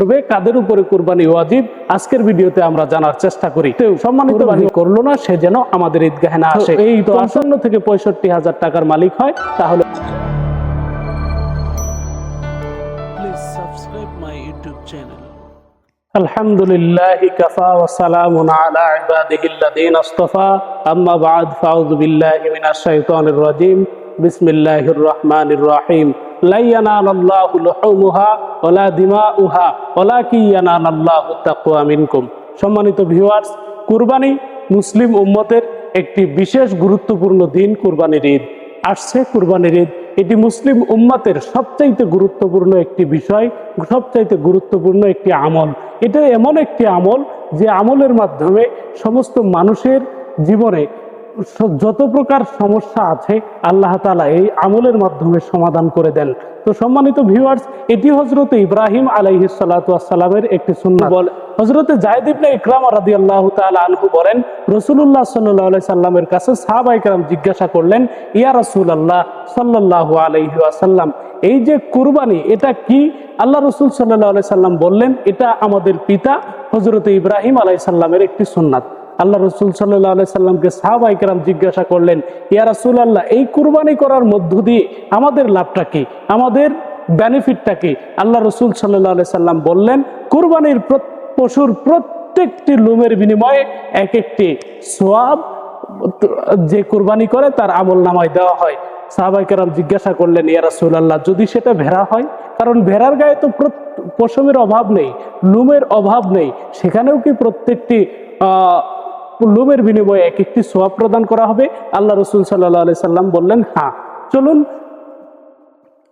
তবে কাদের উপরে কুরবানি ওয়াজিব আজকের ভিডিওতে আমরা জানার চেষ্টা করি তো সম্মানিত বাণী করলো না সে যেন আমাদের ঈদগাহে না আসে এই তো আসন্ন থেকে পঁয়ষট্টি হাজার টাকার মালিক হয় তাহলে Please subscribe my YouTube channel. الحمد لله كفى وسلام على عباده الذين اصطفى أما بعد فأعوذ بالله من الشيطان الرجيم بسم الله الرحمن الرحيم সম্মানিত ভিউয়ার্স, কুরবানি মুসলিম উম্মতের একটি বিশেষ গুরুত্বপূর্ণ দিন কুরবানির ঈদ। আসছে কুরবানির ঈদ। এটি মুসলিম উম্মতের সবচাইতে গুরুত্বপূর্ণ একটি বিষয়, সবচাইতে গুরুত্বপূর্ণ একটি আমল। এটা এমন একটি আমল যে আমলের মাধ্যমে সমস্ত মানুষের জীবনে যত প্রকার সমস্যা আছে আল্লাহ তালা এই আমলের মাধ্যমে সমাধান করে দেন। তো সম্মানিত ভিউয়ার্স এটি হজরত ইব্রাহিম আলাইহি সালামের একটি সুন্নাহ বল। হজরতে জায়দ ইবনে ইকরাম রাদি আল্লাহ আনহু বলেন রসুল্লাহ সাল্লাহ সাল্লামের কাছে সাহাবা ইকরাম জিজ্ঞাসা করলেন ইয়া রসুল আল্লাহ সাল্লাহ আলাইহি আসাল্লাম এই যে কুরবানি এটা কি? আল্লাহ রসুল সাল্লাহ আলাই সাল্লাম বললেন এটা আমাদের পিতা হজরত ইব্রাহিম আলাই সাল্লামের একটি সুন্নাত। আল্লাহ রসুল সাল্লাহ সাল্লামকে সাহাবাইকেরাম জিজ্ঞাসা করলেন, ইয়া রাসুল আল্লাহ এই কুরবানি করার মধ্য দিয়ে আমাদের লাভটা কি? আমাদের বেনিফিটটা কি? আল্লাহ রসুল সাল্লাহ সাল্লাম বললেন, কুরবানির পশুর প্রত্যেকটি লুমের বিনিময়ে এক একটি সোয়াব যে কুরবানি করে তার আমল নামায় দেওয়া হয়। সাহাবাইকেরাম জিজ্ঞাসা করলেন, ইয়া রাসুল আল্লাহ যদি সেটা ভেড়া হয়? কারণ ভেড়ার গায়ে তো পশমের অভাব নেই, লুমের অভাব নেই, সেখানেও কি প্রত্যেকটি আহ, লুমের বিনিময়ে এক একটি সোয়াব প্রদান করা হবে। আল্লাহ রসুল সাল্লাহ আলি সাল্লাম বললেন হ্যাঁ চলুন।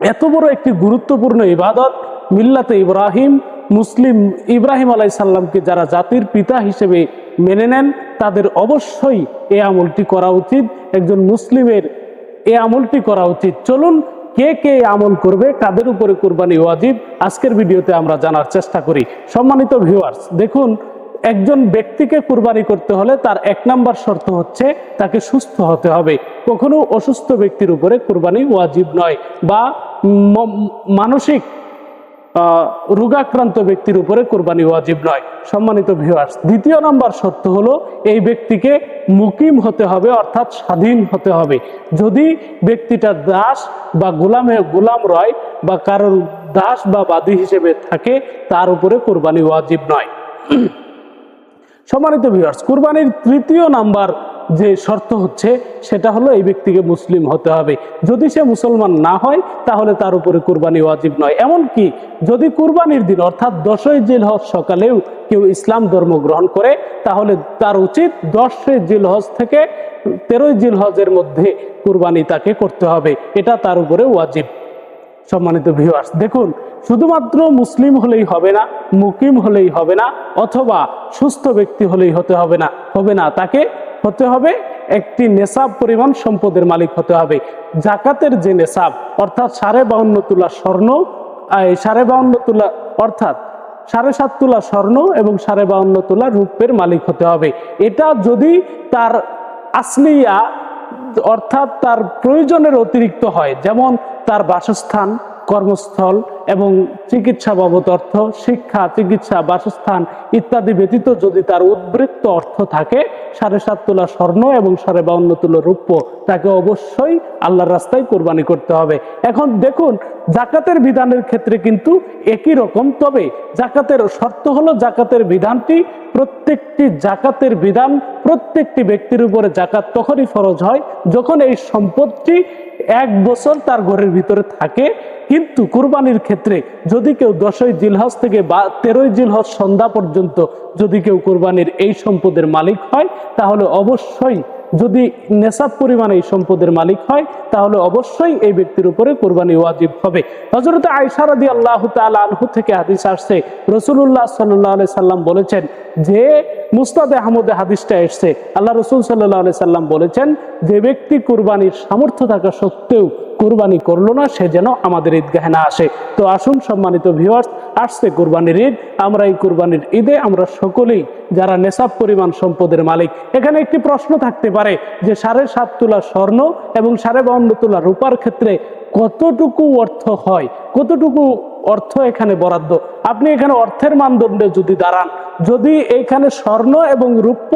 এত বড় একটি গুরুত্বপূর্ণ ইবাদত মিল্লাতে ইব্রাহিম মুসলিম ইব্রাহিম আলাই সাল্লামকে যারা জাতির পিতা হিসেবে মেনে নেন তাদের অবশ্যই এ আমলটি করা উচিত। একজন মুসলিমের এ আমলটি করা উচিত। চলুন কে কে আমল করবে কাদের উপরে কোরবানি ওয়াজিব আজকের ভিডিওতে আমরা জানার চেষ্টা করি। সম্মানিত ভিউয়ার্স দেখুন একজন ব্যক্তিকে কুরবানি করতে হলে তার এক নাম্বার শর্ত হচ্ছে তাকে সুস্থ হতে হবে। কখনো অসুস্থ ব্যক্তির উপরে কুরবানি ওয়াজিব নয় বা মানসিক রোগাক্রান্ত ব্যক্তির উপরে কোরবানি ওয়াজিব নয়। সম্মানিত ভিউয়ার্স দ্বিতীয় নাম্বার শর্ত হলো এই ব্যক্তিকে মুকিম হতে হবে, অর্থাৎ স্বাধীন হতে হবে। যদি ব্যক্তিটা দাস বা গোলামে গোলাম রয় বা কারোর দাস বা বাদী হিসেবে থাকে, তার উপরে কোরবানি ওয়াজিব নয়। সম্মানিত ভিউয়ার্স কুরবানির তৃতীয় নাম্বার যে শর্ত হচ্ছে, সেটা হলো এই ব্যক্তিকে মুসলিম হতে হবে। যদি সে মুসলমান না হয়, তাহলে তার উপরে কুরবানি ওয়াজিব নয়। এমনকি যদি কুরবানির দিন, অর্থাৎ দশই জিল হজ সকালেও কেউ ইসলাম ধর্ম গ্রহণ করে, তাহলে তার উচিত দশই জিল হজ থেকে তেরোই জিল হজের মধ্যে কুরবানি তাকে করতে হবে। এটা তার উপরে ওয়াজিব। সম্মানিত ভিউয়ার্স দেখুন শুধুমাত্র মুসলিম হলেই হবে না, মুকিম হলেই হবে না, অথবা সুস্থ ব্যক্তি হলেই হতে হবে না হবে না, তাকে হতে হবে একটি নেশাব পরিমাণ সম্পদের মালিক হতে হবে। জাকাতের যে নেশাব, অর্থাৎ সাড়ে বাউন্ন তুলা স্বর্ণ সাড়ে বাউন্ন তুলা, অর্থাৎ সাড়ে সাত তুলা স্বর্ণ এবং সাড়ে বাউন্ন তুলা রূপের মালিক হতে হবে। এটা যদি তার আসলিয়া, অর্থাৎ তার প্রয়োজনের অতিরিক্ত হয়, যেমন তার বাসস্থান কর্মস্থল এবং চিকিৎসা বাবদ অর্থ, শিক্ষা, চিকিৎসা, বাসস্থান ইত্যাদি ব্যতীত যদি তার উদ্বৃত্ত অর্থ থাকে, সাড়ে সাত তোলা স্বর্ণ এবং সাড়ে বাউন্ন তুলো রূপ্য, তাকে অবশ্যই আল্লাহর রাস্তায় কোরবানি করতে হবে। এখন দেখুন, জাকাতের বিধানের ক্ষেত্রে কিন্তু একই রকম, তবে জাকাতের শর্ত হলো জাকাতের বিধানটি প্রত্যেকটি জাকাতের বিধান প্রত্যেকটি ব্যক্তির উপরে জাকাত তখনই ফরজ হয় যখন এই সম্পদটি এক বছর তার ঘরের ভিতরে থাকে। কিন্তু কুরবানির ক্ষেত্রে যদি কেউ দশই জিলহজ থেকে বা তেরোই জিলহজ সন্ধ্যা পর্যন্ত যদি কেউ কুরবানির এই সম্পদের মালিক হয়, তাহলে অবশ্যই যদি নেশাব পরিমাণে এই সম্পদের মালিক হয়, তাহলে অবশ্যই এই ব্যক্তির উপরে কোরবানি ওয়াজিব হবে। হজরত আয়সারদি আল্লাহ তাআলা আনহু থেকে হাদিস আসছে। রসুল্লাহ সাল্লাহ সাল্লাম বলেছেন যে মুস্তাদ আহমদে হাদিসটা এসছে। আল্লাহ রসুল সাল্লাহ সাল্লাম বলেছেন, যে ব্যক্তি কুরবানির সামর্থ্য থাকা সত্ত্বেও কুরবানি করল না, সে যেন আমাদের ঈদগাহে না আসে। তো আসুন সম্মানিত ভিউয়ার্স আসছে কুরবানির ঈদ। আমরা এই কুরবানির ঈদে আমরা সকলেই যারা নেশাব পরিমাণ সম্পদের মালিক, এখানে একটি প্রশ্ন থাকতে পারে যে সাড়ে সাত তোলা স্বর্ণ এবং সাড়ে বাউন্ন তোলা রূপার ক্ষেত্রে কতটুকু অর্থ হয়? কতটুকু অর্থ এখানে বরাদ্দ। আপনি এখানে অর্থের মানদণ্ডে যদি দাঁড়ান, যদি এখানে স্বর্ণ এবং রূপ্য,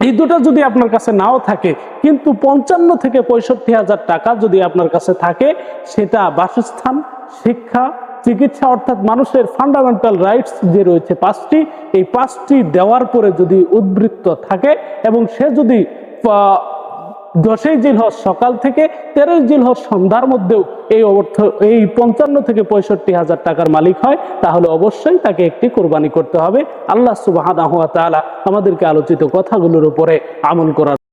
এই দুটো যদি আপনার কাছে নাও থাকে, কিন্তু পঞ্চান্ন থেকে পঁয়ষট্টি হাজার টাকা যদি আপনার কাছে থাকে, সেটা বাসস্থান, শিক্ষা, চিকিৎসা, অর্থাৎ মানুষের ফান্ডামেন্টাল রাইটস যে রয়েছে পাঁচটি, এই পাঁচটি দেওয়ার পরে যদি উদ্বৃত্ত থাকে এবং সে যদি দশই জিলহজ সকাল থেকে তেরোই জিলহজ সন্ধ্যার মধ্যেও এই অর্থ, এই পঞ্চান্ন থেকে পঁয়ষট্টি হাজার টাকার মালিক হয়। তাহলে অবশ্যই তাকে একটি কোরবানি করতে হবে। আল্লাহ সুবাহ আমাদেরকে আলোচিত কথাগুলোর উপরে আমল করার